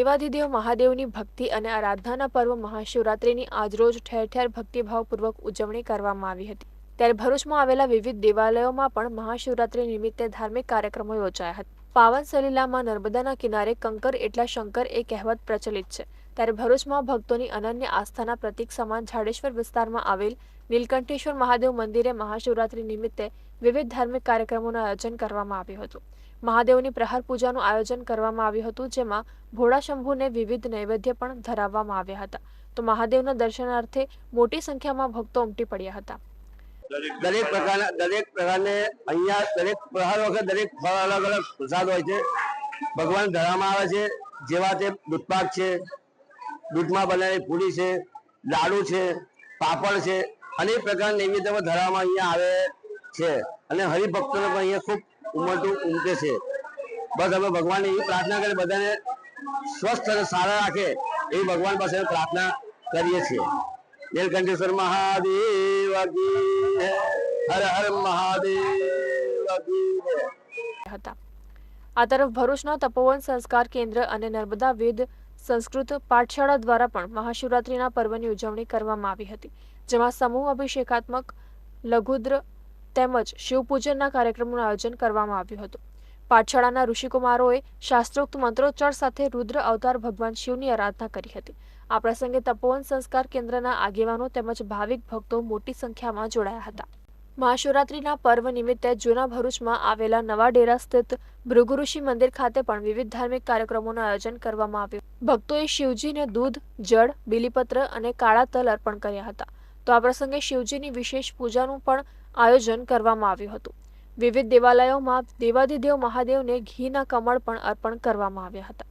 દેવાધિદેવ મહાદેવની ભક્તિ અને આરાધનાના પર્વ મહાશિવરાત્રિની આજરોજ ઠેર ઠેર ભક્તિભાવપૂર્વક ઉજવણી કરવામાં આવી હતી. ત્યારે ભરૂચમાં આવેલા વિવિધ દેવાલયોમાં પણ મહાશિવરાત્રિ નિમિત્તે ધાર્મિક કાર્યક્રમો યોજાયા હતા. પાવન સલીલામાં નર્મદાના કિનારે કંકર એટલા શંકર એ કહેવત પ્રચલિત છે. ત્યારે ભરૂચમાં ભક્તોની અનન્ય આસ્થાના પ્રતીક સમાન ઝાડેશ્વર વિસ્તારમાં આવેલ નીલકંઠેશ્વર મહાદેવ મંદિરે મહાશિવરાત્રી નિમિત્તે વિવિધ ધાર્મિક કાર્યક્રમોનું આયોજન કરવામાં આવ્યું હતું. મહાદેવની પ્રહાર પૂજાનું આયોજન કરવામાં આવ્યું હતું, જેમાં ભોળા શંભુને વિવિધ નૈવેદ્ય પણ ધરાવવામાં આવ્યા હતા. તો મહાદેવના દર્શનાર્થે મોટી સંખ્યામાં ભક્તો ઉમટી પડ્યા હતા. દરેક પ્રકારના, દરેક પ્રકારને અહીંયા દરેક પ્રહાર વખત દરેક ફળ અલગ અલગ પ્રસાદ હોય છે. ભગવાન ધરામાં આવે છે, જેવા તે દૂધપાક છે દૂધમાં બનાવેલી પૂરી છે, લાડુ છે, પાપડ છે, અનેક પ્રકારના નૈવેદ્ય ધરાવવામાં અહીંયા આવે છે અને હરિભક્તોને પણ અહીંયા ખૂબ ઉમટું ઉમટે છે. બસ અમે ભગવાનને એવી પ્રાર્થના કરી બધાને સ્વસ્થ અને સારા રાખે એવી ભગવાન પાસે પ્રાર્થના કરીએ છીએ. નીલકંઠેશ્વર મહાદેવ હર હર મહાદેવ હતા. આ તરફ ભરૂચના તપોવન સંસ્કાર કેન્દ્ર અને નર્મદા વેદ સંસ્કૃત પાઠશાળા દ્વારા પણ મહાશિવરાત્રિના પર્વની ઉજવણી કરવામાં આવી હતી, જેમાં સમૂહ અભિષેકાત્મક, લઘુદ્ર તેમજ શિવપૂજનના કાર્યક્રમોનું આયોજન કરવામાં આવ્યું હતું. પાઠશાળાના ઋષિકુમારોએ શાસ્ત્રોક્ત મંત્રોચ્ચાર સાથે રુદ્ર અવતાર ભગવાન શિવની આરાધના કરી હતી. આ પ્રસંગે તપોવન સંસ્કાર કેન્દ્રના આગેવાનો તેમજ ભાવિક ભક્તો મોટી સંખ્યામાં જોડાયા હતા. મહાશિવરાત્રિના પર્વ નિમિત્તે જૂના ભરૂચમાં આવેલા નવા ડેરા સ્થિત ભૃગુઋષિ મંદિર ખાતે પણ વિવિધ ધાર્મિક કાર્યક્રમોનું આયોજન કરવામાં આવ્યું. ભક્તોએ શિવજીને દૂધ, જળ, બીલીપત્ર અને કાળા તલ અર્પણ કર્યા હતા. તો આ પ્રસંગે શિવજીની વિશેષ પૂજાનું પણ આયોજન કરવામાં આવ્યું હતું. વિવિધ દેવાલયોમાં દેવાધિદેવ મહાદેવને ઘીના કમળ પણ અર્પણ કરવામાં આવ્યા હતા.